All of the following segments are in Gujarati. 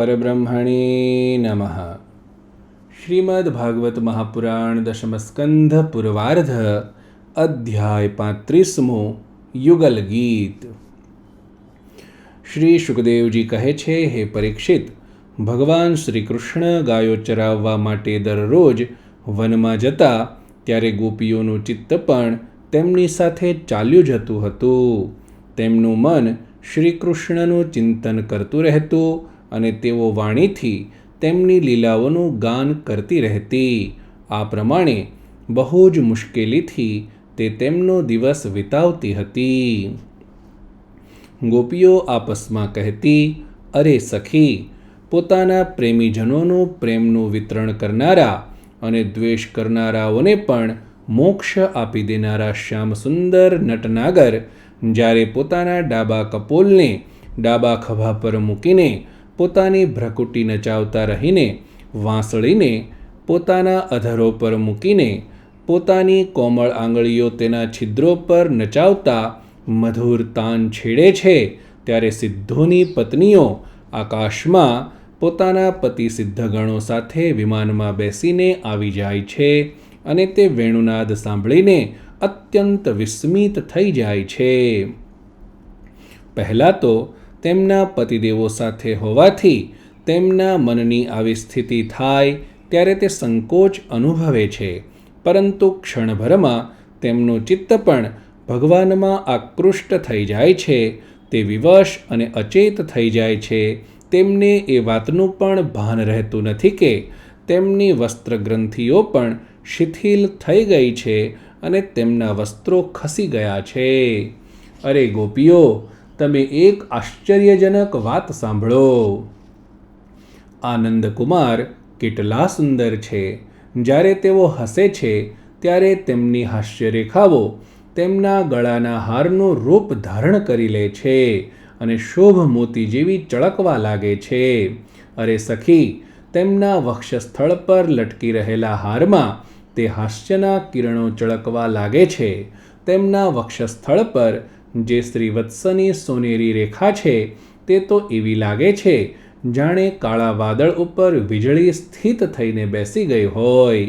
પરબ્રહ્મણે નમઃ શ્રીમદ્ ભાગવત મહાપુરાણ દશમસ્કંધ પૂર્વાર્ધ અધ્યાય પાંત્રીસમો યુગલ ગીત શ્રી સુખદેવજી કહે છે હે પરીક્ષિત ભગવાન શ્રી કૃષ્ણ ગાયો ચરાવવા માટે દરરોજ વનમાં જતા ત્યારે ગોપીઓનું ચિત્ત પણ તેમની સાથે ચાલ્યું જતું હતું. તેમનું મન શ્રી કૃષ્ણનું ચિંતન કરતું રહેતું અને તેઓ વાણીથી તેમની લીલાઓનું ગાન કરતી રહેતી. આ પ્રમાણે બહુ જ મુશ્કેલીથી તે તેમનો દિવસ વિતાવતી હતી. ગોપીઓ આપસમાં કહેતી, અરે સખી, પોતાના પ્રેમીજનોનું પ્રેમનું વિતરણ કરનારા અને દ્વેષ કરનારાઓને પણ મોક્ષ આપી દેનારા શ્યામસુંદર નટનાગર જ્યારે પોતાના ડાબા કપોલને ડાબા ખભા પર મૂકીને પોતાની ભ્રકુટી નચાવતા રહીને વાંસળીને પોતાના અધરો પર મૂકીને પોતાની કોમળ આંગળીઓ તેના છિદ્રો પર નચાવતા મધુર તાન છેડે છે, ત્યારે સિદ્ધોની પત્નીઓ આકાશમાં પોતાના પતિ સિદ્ધગણો સાથે વિમાનમાં બેસીને આવી જાય છે અને તે વેણુનાદ સાંભળીને અત્યંત વિસ્મિત થઈ જાય છે. પહેલાં તો તેમના પતિદેવો સાથે હોવાથી તેમના મનની આવી સ્થિતિ થાય ત્યારે તે સંકોચ અનુભવે છે. પરંતુ ક્ષણભરમાં તેમનું ચિત્ત પણ ભગવાનમાં આકૃષ્ટ થઈ જાય છે. તે વિવશ અને અચેત થઈ જાય છે. તેમને એ વાતનું પણ ભાન રહેતું નથી કે તેમની વસ્ત્રગ્રંથિઓ પણ શિથિલ થઈ ગઈ છે અને તેમના વસ્ત્રો ખસી ગયા છે. અરે ગોપીઓ તમે એક આશ્ચર્યજનક વાત સાંભળો. આનંદકુમાર કેટલા સુંદર છે. જ્યારે તેઓ હસે છે, ત્યારે તેમની હાસ્યરેખાઓ તેમના ગળાના હારનું રૂપ ધારણ કરી લે છે અને શોભ મોતી જેવી ચળકવા લાગે છે. અરે સખી, તેમના વક્ષસ્થળ પર લટકી રહેલા હારમાં તે હાસ્યના કિરણો ચળકવા લાગે છે. તેમના વક્ષસ્થળ પર જે શ્રીવત્સની સોનેરી રેખા છે, તે તો એવી લાગે છે, જાણે કાળા વાદળ ઉપર વીજળી સ્થિત થઈને બેસી ગઈ હોય.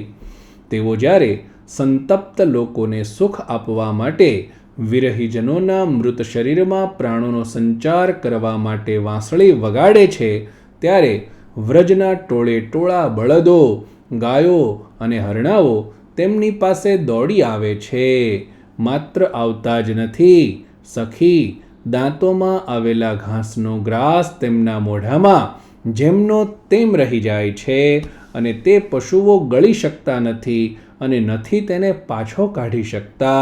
તેઓ જ્યારે સંતપ્ત લોકોને સુખ આપવા માટે વિરહીજનોના મૃત શરીરમાં પ્રાણોનો સંચાર કરવા માટે વાંસળી વગાડે છે, ત્યારે વ્રજના ટોળે ટોળા બળદો, ગાયો અને હરણાઓ તેમની પાસે દોડી આવે છે. માત્ર આવતા જ નથી સખી દાંતોમાં આવેલા ઘાસનો ગ્રાસ તેમના મોઢામાં, જેમનો તેમ રહી જાય છે અને તે પશુઓ ગળી શકતા નથી અને નથી તેને પાછો કાઢી શકતા.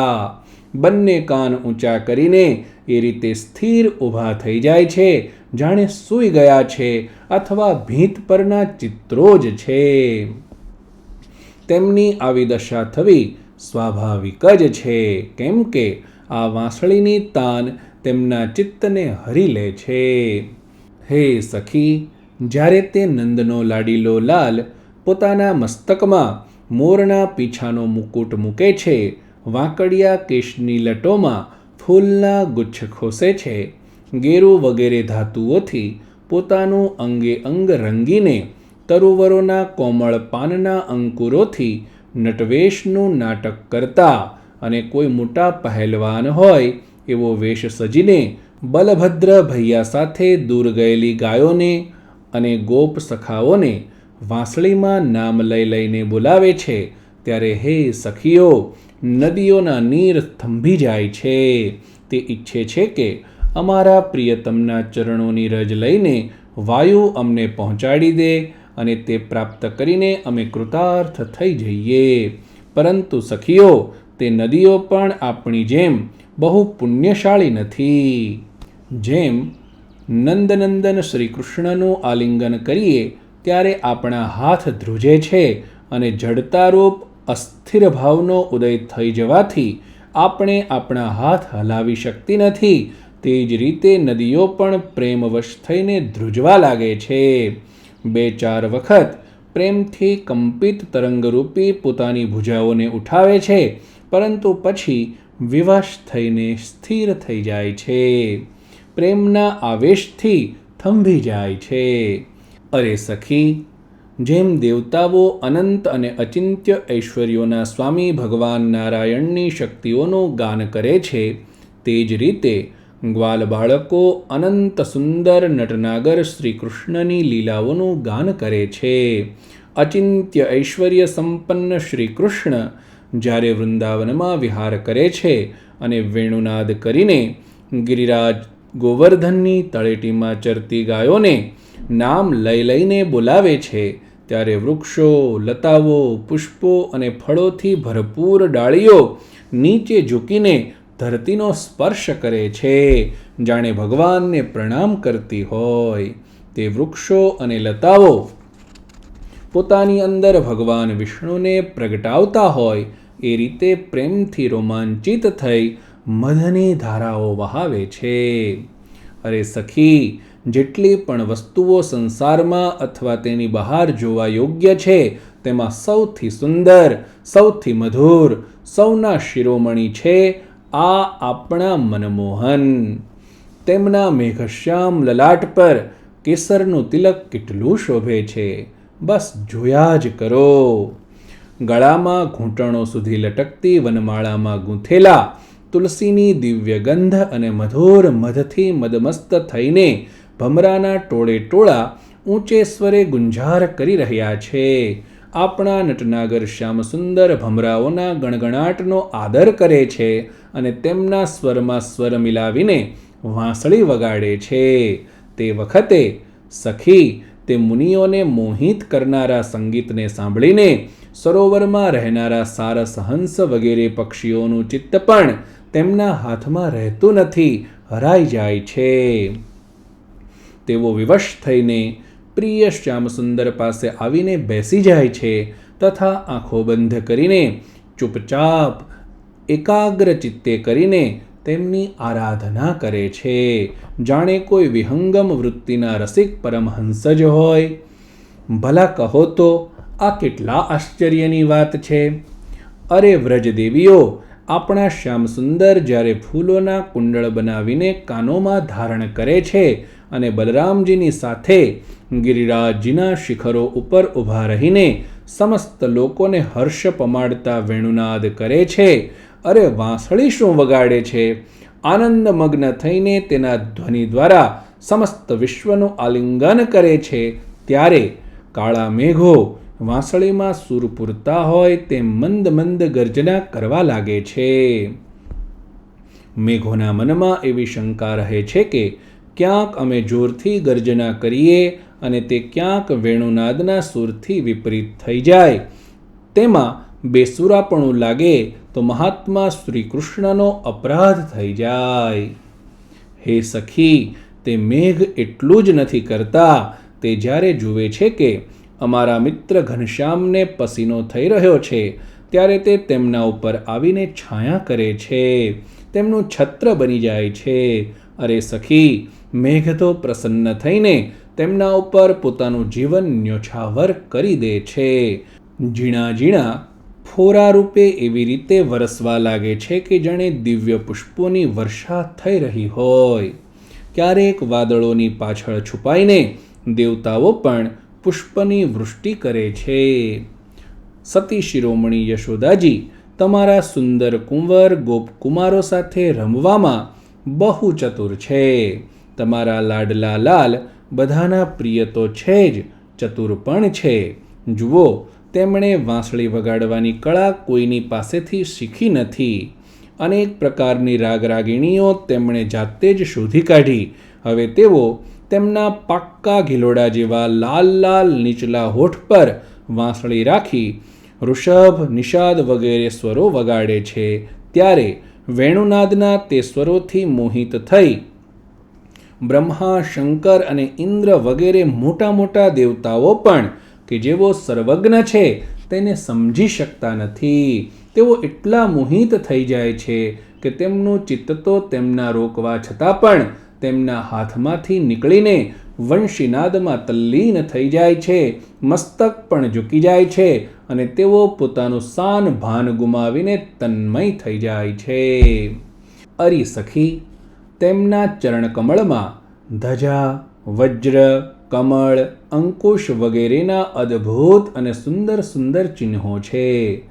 બંને કાન ઊંચા કરીને એ રીતે સ્થિર ઊભા થઈ જાય છે. જાણે સૂઈ ગયા છે અથવા ભીંત પરના ચિત્રો જ છે. તેમની આવી દશા થવી સ્વાભાવિક જ છે. કેમ કે આ વાંસળીની તાન તેમના ચિત્તને હરી લે છે. હે સખી, જ્યારે તે નંદનો લાડીલો લાલ પોતાના મસ્તકમાં મોરના પીછાનો મુકુટ મૂકે છે, વાંકડિયા કેશની લટોમાં ફૂલના ગુચ્છ ખોસે છે, ગેરુ વગેરે ધાતુઓથી પોતાનું અંગે અંગ રંગીને તરુવરોના કોમળ પાનના અંકુરોથી નટવેશનું નાટક કરતા અને કોઈ મોટા પહેલવાન હોય એવો વેશ સજીને બલભદ્ર ભૈયા સાથે દૂર ગયેલી ગાયોને અને ગોપ સખાઓને વાંસળીમાં નામ લઈ લઈને બોલાવે છે, ત્યારે હે સખીઓ, નદીઓના નીર થંભી જાય છે. તે ઈચ્છે છે કે અમારા પ્રિયતમના ચરણોની રજ લઈને વાયુ અમને પહોંચાડી દે અને તે પ્રાપ્ત કરીને અમે કૃતાર્થ થઈ જઈએ. પરંતુ સખીઓ, તે નદીઓ પણ આપણી જેમ બહુ પુણ્યશાળી નથી. જેમ નંદનંદન શ્રી કૃષ્ણનું આલિંગન કરીએ, ત્યારે આપણા હાથ ધ્રુજે છે અને જડતારૂપ અસ્થિર ભાવનો ઉદય થઈ જવાથી આપણે આપણા હાથ હલાવી શકતી નથી. તે જ રીતે નદીઓ પણ પ્રેમવશ થઈને ધ્રુજવા લાગે છે. બે ચાર વખત પ્રેમથી કંપિત તરંગરૂપી પોતાની ભુજાઓને ઉઠાવે છે, પરંતુ પછી વિવશ થઈને સ્થિર થઈ જાય છે. પ્રેમના આવેશથી થંભી જાય છે. અરે સખી, જેમ દેવતાઓ અનંત અને અચિંત્ય ઐશ્વર્યોના સ્વામી ભગવાન નારાયણની શક્તિઓનું ગાન કરે છે, તે જ રીતે ગ્વાલ બાળકો અનંત સુંદર નટનાગર શ્રી કૃષ્ણની લીલાઓનું ગાન કરે છે. અચિંત્ય ઐશ્વર્ય સંપન્ન શ્રી કૃષ્ણ જ્યારે વૃંદાવનમાં વિહાર કરે છે અને વેણુનાદ કરીને ગિરિરાજ ગોવર્ધનની તળેટીમાં ચરતી ગાયોને નામ લઈ લઈને બોલાવે છે. ત્યારે વૃક્ષો, લતાઓ, પુષ્પો અને ફળોથી ભરપૂર ડાળીઓ નીચે ઝૂકીને ધરતીનો સ્પર્શ કરે છે. જાણે ભગવાનને પ્રણામ કરતી હોય. તે વૃક્ષો અને લતાઓ પોતાની અંદર ભગવાન વિષ્ણુને પ્રગટાવતા હોય. એ રીતે પ્રેમથી રોમાંચિત થઈ મધની ધારાઓ વહાવે છે. અરે સખી, જેટલી પણ વસ્તુઓ સંસારમાં અથવા તેની બહાર જોવા યોગ્ય છે, તેમાં સૌથી સુંદર, સૌથી મધુર, સૌના શિરોમણી છે આ આપણા મનમોહન. તેમના મેઘશ્યામ લલાટ પર કેસરનું તિલક કેટલું શોભે છે. બસ જોયા જ કરો. ગળામાં ઘૂંટણો સુધી લટકતી વનમાળામાં ગૂંથેલા તુલસીની દિવ્ય ગંધ અને મધુર મધથી મદમસ્ત થઈને ભમરાના ટોળે ટોળા ઊંચે સ્વરે ગુંજાર કરી રહ્યા છે. આપણા નટનાગર શ્યામસુંદર ભમરાઓના ગણગણાટનો આદર કરે છે અને તેમના સ્વરમાં સ્વર મિલાવીને વાંસળી વગાડે છે. તે વખતે સખી તે મુનિઓને મોહિત કરનારા સંગીતને સાંભળીને સરોવરમાં રહેનારા સારસ હંસ વગેરે પક્ષીઓનું ચિત્ત પણ તેમના હાથમાં રહેતું નથી, હરાઈ જાય છે. તેઓ વિવશ થઈને પ્રિય શ્યામસુંદર પાસે આવીને બેસી જાય છે તથા આંખો બંધ કરીને ચૂપચાપ એકાગ્ર ચિત્તે કરીને તેમની આરાધના કરે છે. જાણે કોઈ વિહંગમ વૃત્તિના રસિક પરમહંસ જ હોય. ભલા કહો તો આ કેટલા આશ્ચર્યની વાત છે? અરે વ્રજદેવીઓ આપણા શ્યામસુંદર જ્યારે ફૂલોના કુંડળ બનાવીને કાનોમાં ધારણ કરે છે અને બલરામજીની સાથે ગિરિરાજજીના શિખરો ઉપર ઊભા રહીને સમસ્ત લોકોને હર્ષ પમાડતા વેણુનાદ કરે છે, અરે વાંસળી શું વગાડે છે? આનંદ મગ્ન થઈને તેના ધ્વનિ દ્વારા સમસ્ત વિશ્વનું આલિંગન કરે છે. ત્યારે કાળા મેઘો વાંસળીમાં સૂર પૂરતા હોય તેમ મંદ મંદ ગર્જના કરવા લાગે છે. મેઘોના મનમાં એવી શંકા રહે છે કે ક્યાંક અમે જોરથી ગર્જના કરીએ અને તે ક્યાંક વેણુનાદના સૂરથી વિપરીત થઈ જાય. તેમાં બેસુરાપણું લાગે તો મહાત્મા શ્રી કૃષ્ણનો અપરાધ થઈ જાય. હે સખી, તે મેઘ એટલું જ નથી કરતા. તે જ્યારે જુએ છે કે અમારા મિત્ર ઘનશ્યામને પસીનો થઈ રહ્યો છે, ત્યારે તે તેમના ઉપર આવીને છાયા કરે છે. તેમનું છત્ર બની જાય છે. અરે સખી, મેઘ તો પ્રસન્ન થઈને તેમના ઉપર પોતાનું જીવન ન્યોછાવર કરી દે છે. ઝીણા ઝીણા ફોરા રૂપે એવી રીતે વરસવા લાગે છે કે જાણે દિવ્ય પુષ્પોની વર્ષા થઈ રહી હોય. ક્યારેક વાદળોની પાછળ છુપાઈને દેવતાઓ પણ પુષ્પની વૃષ્ટિ કરે છે. સતી શિરોમણી યશોદાજી, તમારા સુંદર કુંવર ગોપકુમારો સાથે રમવામાં બહુ ચતુર છે. તમારા લાડલા લાલ બધાના પ્રિય તો છે જ, ચતુર પણ છે. જુઓ, તેમણે વાંસળી વગાડવાની કળા કોઈની પાસેથી શીખી નથી. અનેક પ્રકારની રાગરાગીણીઓ તેમણે જાતે જ શોધી કાઢી. હવે તેઓ તેમના પાક્કા ઘિલોડા જેવા લાલ લાલ નીચલા હોઠ પર વાંસળી રાખી ઋષભ નિષાદ વગેરે સ્વરો વગાડે છે. ત્યારે વેણુનાદના તે સ્વરોથી મોહિત થઈ બ્રહ્મા, શંકર અને ઇન્દ્ર વગેરે મોટા મોટા દેવતાઓ પણ કે જેઓ સર્વજ્ઞ છે તેને સમજી શકતા નથી. તેઓ એટલા મોહિત થઈ જાય છે કે તેમનું ચિત્ત તો તેમના રોકવા છતાં પણ તેમના હાથમાંથી નીકળીને વંશીનાદમાં તલ્લીન થઈ જાય છે, મસ્તક પણ ઝૂકી જાય છે અને તેઓ પોતાનું સાન ભાન ગુમાવીને તન્મય થઈ જાય છે. અરી સખી, તેમના ચરણકમળમાં ધજા, વજ્ર, કમળ, અંકુશ વગેરેના અદ્ભુત અને સુંદર સુંદર ચિહ્નો છે.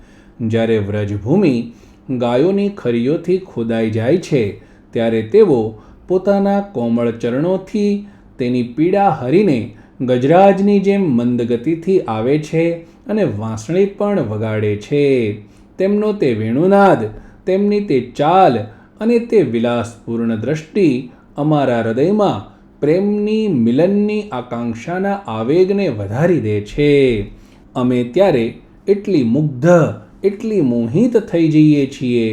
જ્યારે વ્રજભૂમિ ગાયોની ખરીઓથી ખોદાઈ જાય છે, ત્યારે તેઓ પોતાના કોમળ ચરણોથી તેની પીડા હરીને ગજરાજની જેમ મંદગતિથી આવે છે અને વાંસળી પણ વગાડે છે. તેમનો તે વેણુનાદ, તેમની તે ચાલ અને તે વિલાસપૂર્ણ દ્રષ્ટિ અમારા હૃદયમાં પ્રેમની મિલનની આકાંક્ષાના આવેગને વધારી દે છે. અમે ત્યારે એટલી મુગ્ધ, એટલી મોહિત થઈ જઈએ છીએ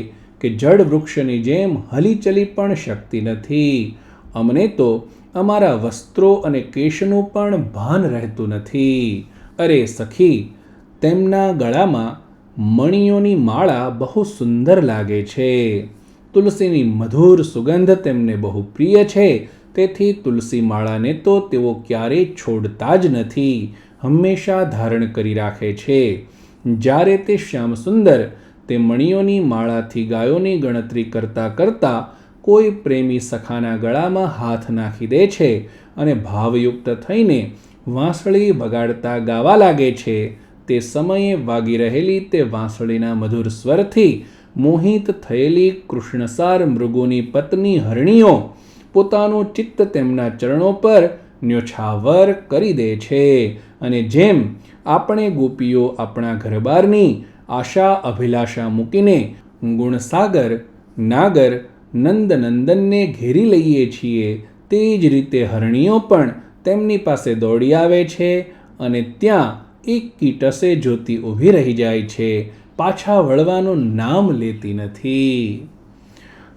કે જડ વૃક્ષની જેમ હલીચલી પણ શકતી નથી. અમને તો અમારા વસ્ત્રો અને કેશનું પણ ભાન રહેતું નથી. અરે સખી, તેમના ગળામાં મણિયોની માળા બહુ સુંદર લાગે છે. તુલસીની મધુર સુગંધ તેમને બહુ પ્રિય છે. તેથી તુલસી માળાને તો તેઓ ક્યારેય છોડતા જ નથી. હંમેશા ધારણ કરી રાખે છે. જ્યારે તે શ્યામસુંદર તે મણિયોની માળાથી ગાયોની ગણતરી કરતાં કરતાં કોઈ પ્રેમી સખાના ગળામાં હાથ નાખી દે છે અને ભાવયુક્ત થઈને વાંસળી બગાડતા ગાવા લાગે છે. તે સમયે વાગી રહેલી તે વાંસળીના મધુર સ્વરથી મોહિત થયેલી કૃષ્ણસાર મૃગોની પત્ની હરણીઓ પોતાનું ચિત્ત તેમના ચરણો પર ન્યોછાવર કરી દે છે અને જેમ આપણે ગોપીઓ આપણા ઘરબારની આશા અભિલાષા મૂકીને ગુણસાગર, નાગર, નંદનંદનને ઘેરી લઈએ છીએ. તે જ રીતે હરણીઓ પણ તેમની પાસે દોડી આવે છે અને ત્યાં એક કીટસે જોતી ઊભી રહી જાય છે. પાછા વળવાનું નામ લેતી નથી.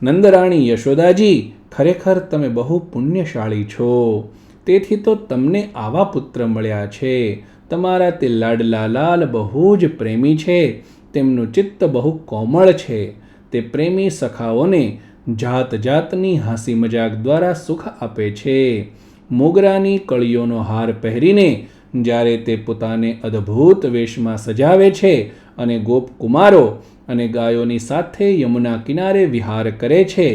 નંદરાણી યશોદાજી, ખરેખર તમે બહુ પુણ્યશાળી છો. તેથી તો તમને આવા પુત્ર મળ્યા છે. તમારા તે લાડલા લાલ બહુ જ પ્રેમી છે. તેમનું ચિત્ત બહુ કોમળ છે. તે પ્રેમી સખાઓને જાત જાતની હાસી મજાક દ્વારા સુખ આપે છે. મોગરાની કળીઓનો હાર પહેરીને જ્યારે તે પોતાને અદ્ભુત વેશમાં સજાવે છે અને ગોપકુમારો અને ગાયોની સાથે યમુના કિનારે વિહાર કરે છે,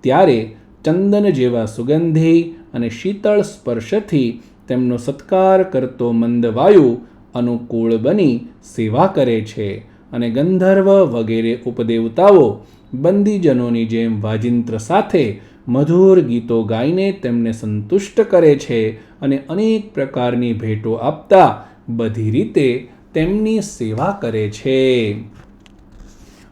ત્યારે ચંદન જેવા સુગંધી અને શીતળ સ્પર્શથી તેમનો સત્કાર કરતો મંદ વાયુ અનુકૂળ બની સેવા કરે છે અને ગંધર્વ વગેરે ઉપદેવતાઓ બંદીજનોની જેમ વાજિંત્ર સાથે મધુર ગીતો ગાઈને તેમને સંતુષ્ટ કરે છે અને અનેક પ્રકારની ભેટો આપતા બધી રીતે તેમની સેવા કરે છે.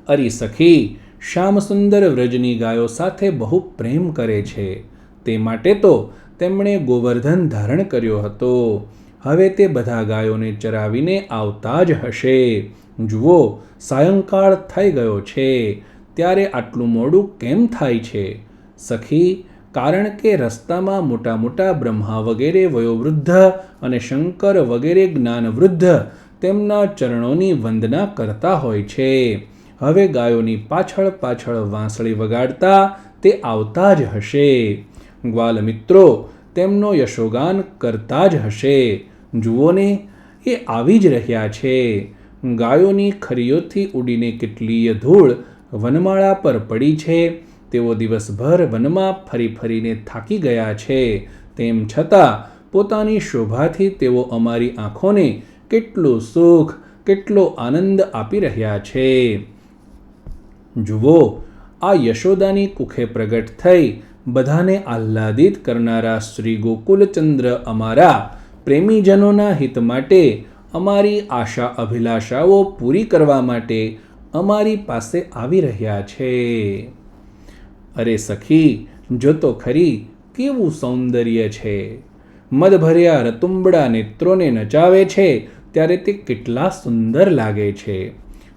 અરી સખી શ્યામસુંદર વ્રજની ગાયો સાથે બહુ પ્રેમ કરે છે. તે માટે તો તેમણે ગોવર્ધન ધારણ કર્યો હતો. હવે તે બધા ગાયોને ચરાવીને આવતા જ હશે. જુઓ, સાયંકાળ થઈ ગયો છે. ત્યારે આટલું મોડું કેમ થાય છે? સખી, કારણ કે રસ્તામાં મોટા મોટા બ્રહ્મા વગેરે વયોવૃદ્ધ અને શંકર વગેરે જ્ઞાનવૃદ્ધ તેમના ચરણોની વંદના કરતા હોય છે. હવે ગાયોની પાછળ પાછળ વાંસળી વગાડતા તે આવતા જ હશે. ગ્વાલ મિત્રો તેમનો યશોગાન કરતા જ હશે. જુઓને, એ આવી જ રહ્યા છે. ગાયોની ખરીઓથી ઉડીને કેટલીય ધૂળ વનમાળા પર પડી છે. તેઓ દિવસભર વનમાં ફરી ફરીને થાકી ગયા છે. તેમ છતાં, પોતાની શોભાથી તેઓ અમારી આંખોને કેટલું સુખ, કેટલો આનંદ આપી રહ્યા છે. જુઓ, આ યશોદાની કુખે પ્રગટ થઈ બધાને આહ્લાદિત કરનારા શ્રી ગોકુલચંદ્ર અમારા પ્રેમીજનોના હિત માટે અમારી આશા અભિલાષાઓ પૂરી કરવા માટે અમારી પાસે આવી રહ્યા છે. અરે સખી, જો તો ખરી, કેવું સૌંદર્ય છે? મદભર્યા રતુંબડા નેત્રોને નચાવે છે, ત્યારે તે કેટલા સુંદર લાગે છે.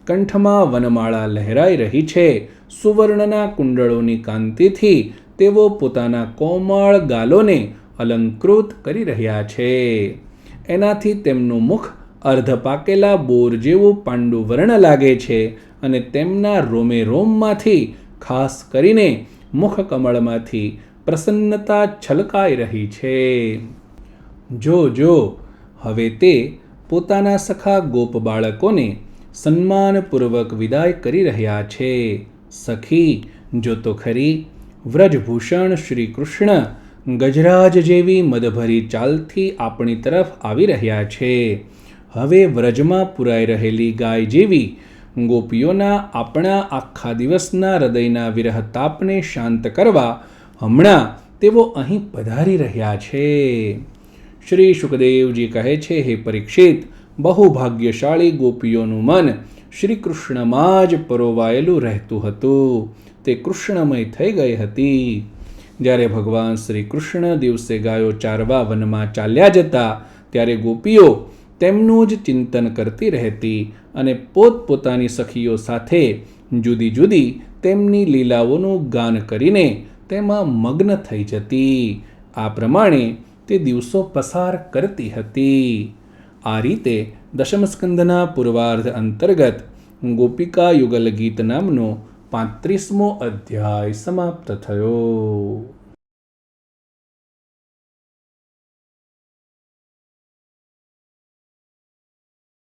કંઠમાં વનમાળા લહેરાઈ રહી છે, સુવર્ણના કુંડળોની કાંતિથી તેઓ પોતાના કોમળ ગાલોને અલંકૃત કરી રહ્યા છે. એનાથી તેમનું મુખ અર્ધ પાકેલા બોર જેવું પાંડુવર્ણ લાગે છે અને તેમના રોમે રોમમાંથી ખાસ કરીને મુખકમળમાંથી પ્રસન્નતા છલકાઈ રહી છે. જો જો, હવે તે પોતાના સખા ગોપ બાળકોને સન્માનપૂર્વક વિદાય કરી રહ્યા છે. સખી, જો તો ખરી વ્રજભૂષણ શ્રી કૃષ્ણ ગજરાજ જેવી મદભરી ચાલથી આપણી તરફ આવી રહ્યા છે. હવે વ્રજમાં પુરાઈ રહેલી ગાય જેવી ગોપીઓના આપણા આખા દિવસના હૃદયના વિરહ તાપને શાંત કરવા હમણાં તેઓ અહીં પધારી રહ્યા છે. શ્રી સુખદેવજી કહે છે, હે પરીક્ષિત બહુ ભાગ્યશાળી ગોપીઓનું મન શ્રી કૃષ્ણમાં જ પરોવાયેલું રહેતું હતું. તે કૃષ્ણમય થઈ ગઈ હતી. જ્યારે ભગવાન શ્રી કૃષ્ણ દિવસે ગાયો ચારવા વનમાં ચાલ્યા જતા, ત્યારે ગોપીઓ તેમનું જ ચિંતન કરતી રહેતી અને પોતપોતાની સખીઓ સાથે જુદી જુદી તેમની લીલાઓનું ગાન કરીને તેમાં મગ્ન થઈ જતી. આ પ્રમાણે તે દિવસો પસાર કરતી હતી. આ રીતે દશમસ્કંદના પૂર્વાર્ધ અંતર્ગત ગોપિકા યુગલ ગીત નામનો પાંત્રીસમો અધ્યાય સમાપ્ત થયો.